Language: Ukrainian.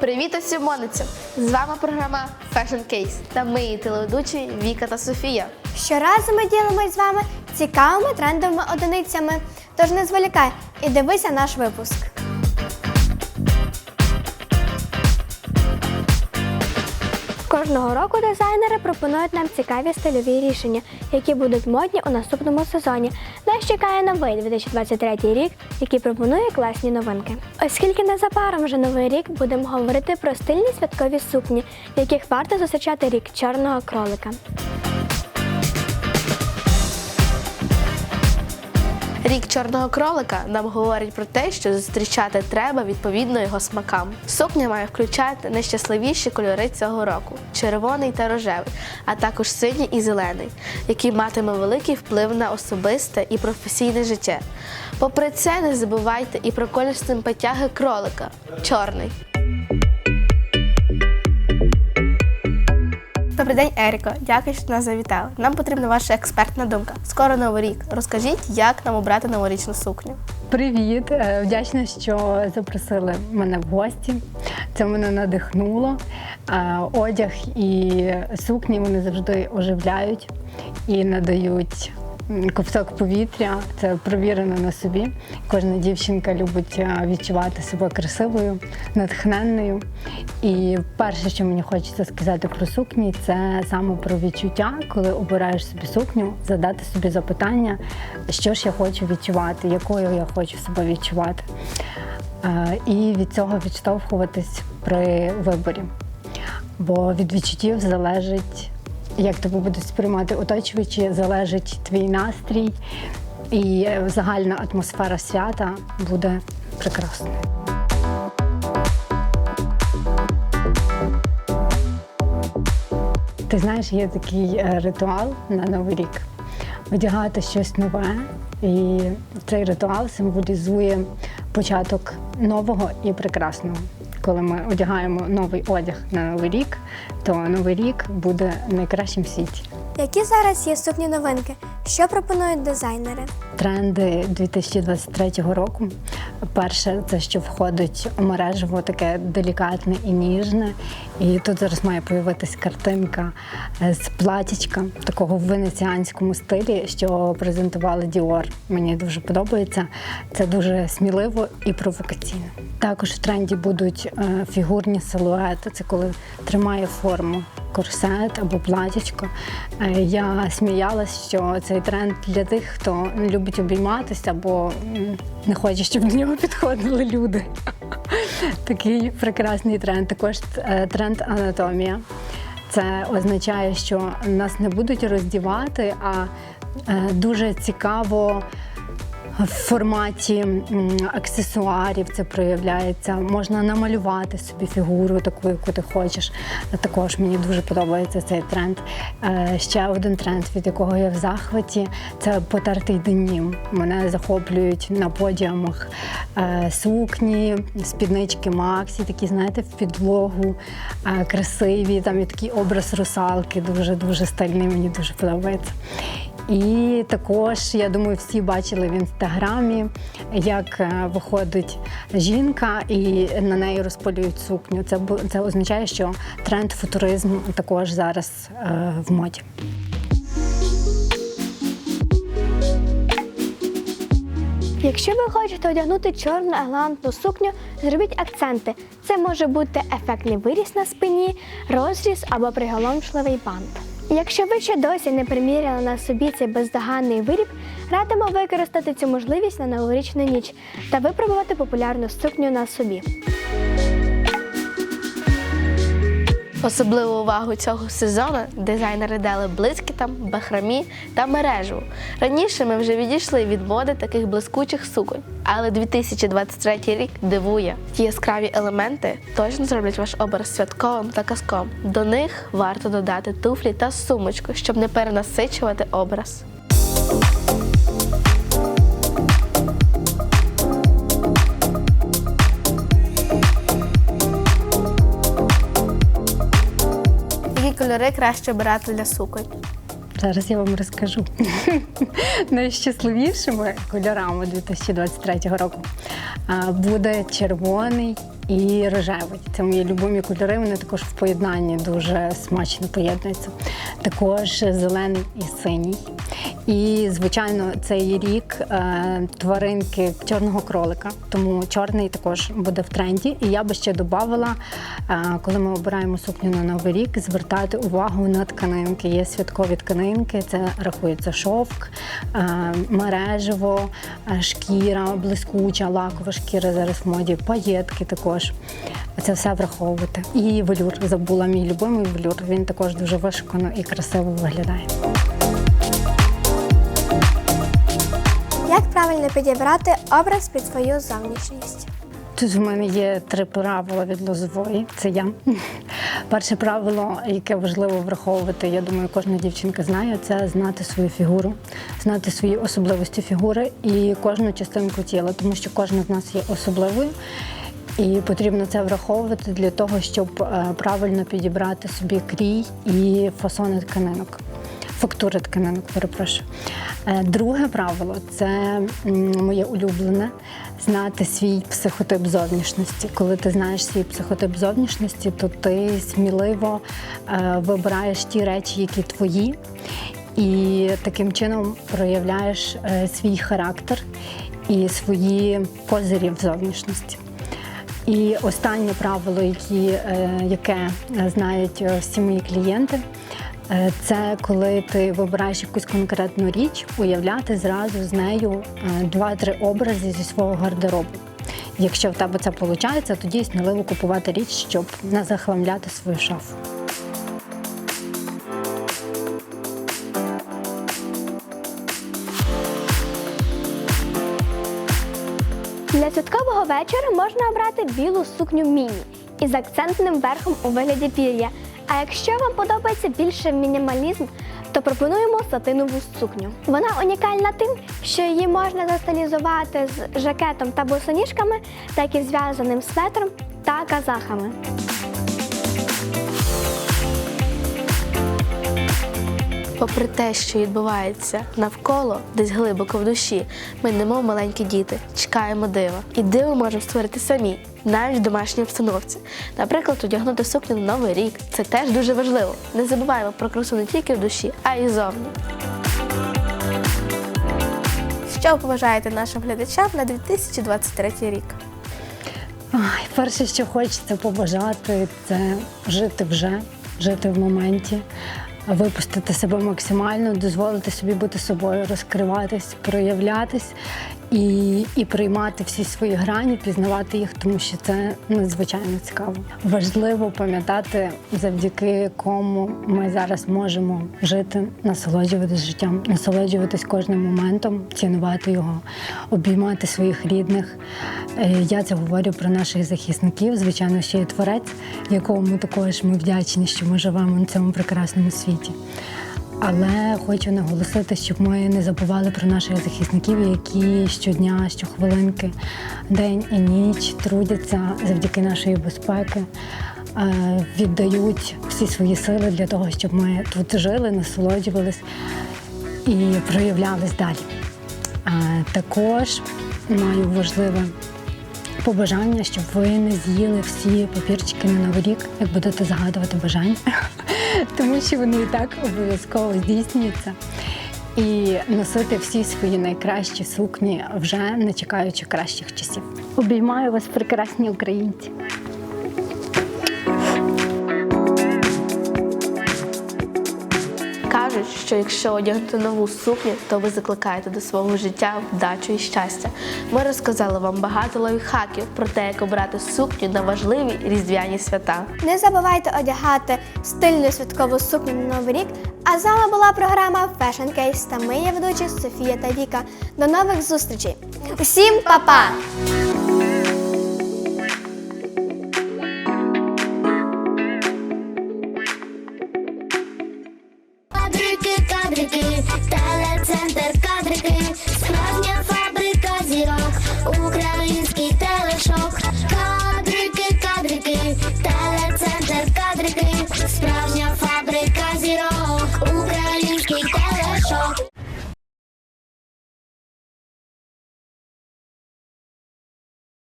Привіт усім моницям! З вами програма Fashion Case та ми її телеведучі Віка та Софія. Щоразу ми ділимось з вами цікавими трендовими одиницями. Тож не зволікай і дивися наш випуск. Кожного року дизайнери пропонують нам цікаві стильові рішення, які будуть модні у наступному сезоні. Нас чекає новий 2023 рік, який пропонує класні новинки. Оскільки незабаром вже новий рік, будемо говорити про стильні святкові сукні, в яких варто зустрічати рік чорного кролика. Рік чорного кролика нам говорить про те, що зустрічати треба відповідно його смакам. Сукня має включати найщасливіші кольори цього року червоний та рожевий, а також синій і зелений, який матиме великий вплив на особисте і професійне життя. Попри це, не забувайте і про колір симпатяги кролика чорний. Добрий день, Еріко. Дякую, що нас завітали. Нам потрібна ваша експертна думка. Скоро новий рік. Розкажіть, як нам обрати новорічну сукню. Привіт! Е, Вдячна, що запросили мене в гості. Це мене надихнуло. Е, Одяг і сукні вони завжди оживляють і надають ковток повітря. Це провірено на собі. Кожна дівчинка любить е, відчувати себе красивою, натхненною. І перше, що мені хочеться сказати про сукні, це саме про відчуття, коли обираєш собі сукню, задати собі запитання, що ж я хочу відчувати, якою я хочу себе відчувати. Е, І від цього відштовхуватись при виборі. Бо від відчуттів залежить, як тебе будуть сприймати оточуючі, залежить твій настрій, і е, загальна атмосфера свята буде прекрасною. Ти знаєш, є такий е, ритуал на Новий рік одягати щось нове. І цей ритуал символізує початок нового і прекрасного. Коли ми одягаємо новий одяг на новий рік, то новий рік буде найкращим в світі. Які зараз є сукні новинки? Що пропонують дизайнери? Тренди 2023 року. Перше, це що входить у мережево таке делікатне і ніжне. І тут зараз має появитись картинка е, з платічка такого в венеціанському стилі, що презентували Dior. Мені дуже подобається. Це дуже сміливо і провокаційно. Також в тренді будуть е, фігурні силуети. Це коли тримає форму корсет або платічко. Е, Я сміялась, що цей тренд для тих, хто не любить обійматися або не хоче, щоб до нього підходили люди. Такий прекрасний тренд. Також е, тренд анатомія. Це означає, що нас не будуть роздівати, а е, дуже цікаво в форматі аксесуарів це проявляється. Можна намалювати собі фігуру таку, яку ти хочеш. Також мені дуже подобається цей тренд. Е, Ще один тренд, від якого я в захваті, це потертий денім. Мене захоплюють на подіумах е, сукні, спіднички Максі, такі, знаєте, в підлогу, е, красиві. Там є такий образ русалки, дуже дуже стильний, мені дуже подобається. І також я думаю, всі бачили в інстаграмі, як е, виходить жінка і на неї розпалюють сукню. Це це означає, що тренд футуризм також зараз е, в моді. Якщо ви хочете одягнути чорну елегантну сукню, зробіть акценти. Це може бути ефектний виріс на спині, розріз або приголомшливий бант. Якщо ви ще досі не приміряли на собі цей бездоганний виріб, радимо використати цю можливість на новорічну ніч та випробувати популярну сукню на собі. Особливу увагу цього сезону дизайнери дали блискітам, бахрамі та мережу. Раніше ми вже відійшли від моди таких блискучих суконь, але 2023 рік дивує. Ті яскраві елементи точно зроблять ваш образ святковим та казком. До них варто додати туфлі та сумочку, щоб не перенасичувати образ. Кольори краще обирати для суконь? Зараз я вам розкажу. Найщасливішими кольорами 2023 року буде червоний і рожевий. Це мої любимі кольори. Вони також в поєднанні дуже смачно поєднуються. Також зелений і синій. І, звичайно, цей рік е, тваринки чорного кролика, тому чорний також буде в тренді. І я би ще додавала, е, коли ми обираємо сукню на новий рік, звертати увагу на тканинки. Є святкові тканинки, це рахується шовк, е, мережево, шкіра, блискуча, лакова шкіра зараз в моді, паєтки також. Це все враховувати. І велюр забула мій любимий велюр. Він також дуже вишукано і красиво виглядає. Як правильно підібрати образ під свою зовнішність? Тут в мене є три правила від лозової. Це я. Перше правило, яке важливо враховувати, я думаю, кожна дівчинка знає, це знати свою фігуру, знати свої особливості фігури і кожну частинку тіла, тому що кожна з нас є особливою. І потрібно це враховувати для того, щоб е, правильно підібрати собі крій і фасони тканинок. Фактури тканинок, перепрошую. Е, Друге правило це моє улюблене знати свій психотип зовнішності. Коли ти знаєш свій психотип зовнішності, то ти сміливо е, вибираєш ті речі, які твої, і таким чином проявляєш е, свій характер і свої козирі в зовнішності. І останнє правило, яке знають всі мої клієнти, це коли ти вибираєш якусь конкретну річ, уявляти зразу з нею е, два-три образи зі свого гардеробу. Якщо в тебе це виходить, тоді сміливо купувати річ, щоб не захламляти свою шафу. Для святкового вечора можна обрати білу сукню міні із акцентним верхом у вигляді пір'я. А якщо вам подобається більше мінімалізм, то пропонуємо сатинову сукню. Вона унікальна тим, що її можна застилізувати з жакетом та босоніжками, так і зв'язаним светром та казахами. Попри те, що відбувається навколо, десь глибоко в душі, ми немов маленькі діти, чекаємо дива. І диво можемо створити самі, навіть в домашній обстановці. Наприклад, одягнути сукню на новий рік. Це теж дуже важливо. Не забуваємо про красу не тільки в душі, а й зовні. Що побажаєте нашим глядачам на 2023 рік? Ай, перше, що хочеться побажати, це жити вже, жити в моменті, випустити себе максимально, дозволити собі бути собою, розкриватись, проявлятись і, і приймати всі свої грані, пізнавати їх, тому що це надзвичайно цікаво. Важливо пам'ятати, завдяки кому ми зараз можемо жити, насолоджуватись життям, насолоджуватись кожним моментом, цінувати його, обіймати своїх рідних. Е, Я це говорю про наших захисників. Звичайно, ще є творець, якому також ми вдячні, що ми живемо на цьому прекрасному світі. Але хочу наголосити, щоб ми не забували про наших захисників, які щодня, щохвилинки, день і ніч трудяться завдяки нашої безпеки, е, віддають всі свої сили для того, щоб ми тут жили, насолоджувались і проявлялись далі. Е, Також маю важливе побажання, щоб ви не з'їли всі папірчики на новий рік, як будете загадувати бажання, тому що вони і так обов'язково здійснюються. І носити всі свої найкращі сукні, вже не чекаючи кращих часів. Обіймаю вас, прекрасні українці. Що якщо одягнути нову сукню, то ви закликаєте до свого життя вдачу і щастя. Ми розказали вам багато лайфхаків про те, як обрати сукню на важливі різдвяні свята. Не забувайте одягати стильну святкову сукню на новий рік. А з вами була програма Fashion Case та ми є ведучі Софія та Віка. До нових зустрічей! Усім па-па!